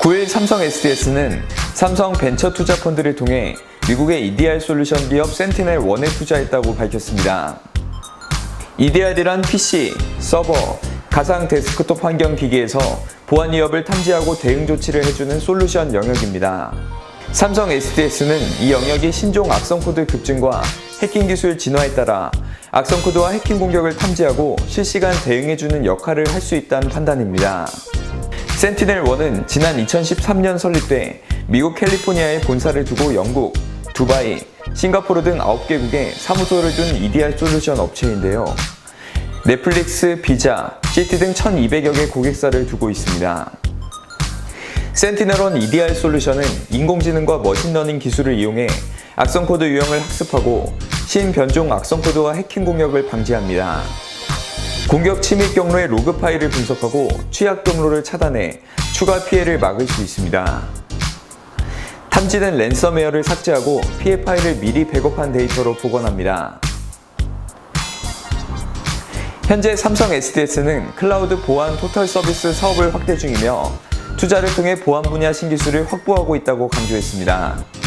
9일 삼성 SDS는 삼성 벤처 투자 펀드를 통해 미국의 EDR 솔루션 기업 센티넬 1에 투자했다고 밝혔습니다. EDR이란 PC, 서버, 가상 데스크톱 환경 기기에서 보안 위협을 탐지하고 대응 조치를 해주는 솔루션 영역입니다. 삼성 SDS는 이 영역이 신종 악성 코드 급증과 해킹 기술 진화에 따라 악성 코드와 해킹 공격을 탐지하고 실시간 대응해주는 역할을 할 수 있다는 판단입니다. 센티넬1은 지난 2013년 설립돼 미국 캘리포니아에 본사를 두고 영국, 두바이, 싱가포르 등 9개국에 사무소를 둔 EDR 솔루션 업체인데요. 넷플릭스, 비자, 시티 등 1200여 개 고객사를 두고 있습니다. 센티넬1 EDR 솔루션은 인공지능과 머신러닝 기술을 이용해 악성 코드 유형을 학습하고 신변종 악성 코드와 해킹 공격을 방지합니다. 공격 침입 경로의 로그 파일을 분석하고 취약 경로를 차단해 추가 피해를 막을 수 있습니다. 탐지된 랜섬웨어를 삭제하고 피해 파일을 미리 백업한 데이터로 복원합니다. 현재 삼성 SDS는 클라우드 보안 토탈 서비스 사업을 확대 중이며 투자를 통해 보안 분야 신기술을 확보하고 있다고 강조했습니다.